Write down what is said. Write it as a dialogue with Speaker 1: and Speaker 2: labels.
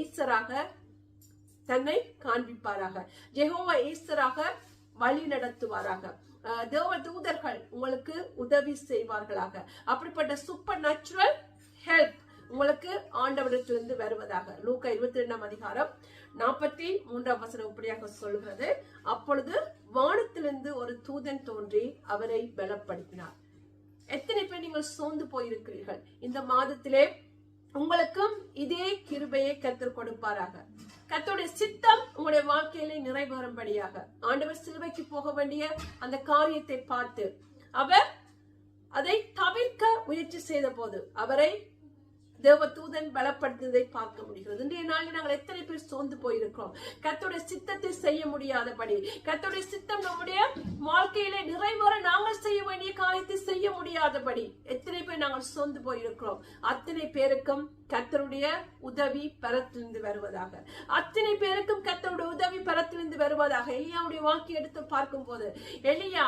Speaker 1: ஈஸ்வராக தன்னை காண்பிப்பாராக. ஜெகோவா ஈஸ்வராக வழி நடத்துவாராக. தேவ தூதர்கள் உங்களுக்கு உதவி செய்வார்களாக. அப்படிப்பட்ட சூப்பர் நேச்சுரல் ஹெல்ப் உங்களுக்கு ஆண்டவரிடத்திலிருந்து வருவதாக. லூக்கா இருபத்தி ரெண்டாம் அதிகாரம் நாற்பத்தி மூன்றாம் வசனம் இப்படியாக சொல்கிறது அப்பொழுது வானத்திலிருந்து ஒரு தூதன் தோன்றி அவரை பலப்படுத்தினார். எத்தனை பேர் நீங்கள் சோர்ந்து போயிருக்கிறீர்கள்? இந்த மாதத்திலே உங்களுக்கும் இதே கிருபையை கத்தர் கொடுப்பாராக. கத்தோடைய சித்தம் உங்களுடைய வாழ்க்கையிலே நிறைவேறும்படியாக. ஆண்டவர் சிலுவைக்கு போக வேண்டிய அந்த காரியத்தை பார்த்து அவர் அதை தவிர்க்க முயற்சி செய்த போது அவரை தேவதூதன் பலப்படுத்துவதை பார்க்க முடிகிறது. இன்றைய நாளில் நாங்கள் எத்தனை பேர் சோர்ந்து போயிருக்கிறோம். கத்தோடைய சித்தத்தை செய்ய முடியாதபடி கத்தோடைய சித்தம் நம்முடைய வாழ்க்கையிலே நிறைவேற நாங்கள் செய்ய வேண்டிய காரியத்தை செய்ய முடியாதபடி எத்தனை பேர் நாங்கள் சோர்ந்து போயிருக்கிறோம். அத்தனை பேருக்கும் கத்தருடைய உதவி பரத்திலிருந்து வருவதாக. அத்தனை பேருக்கும் கத்தருடைய உதவி பரத்திலிருந்து வருவதாக எலியாவுடைய வாக்கு எடுத்து பார்க்கும் போது எலியா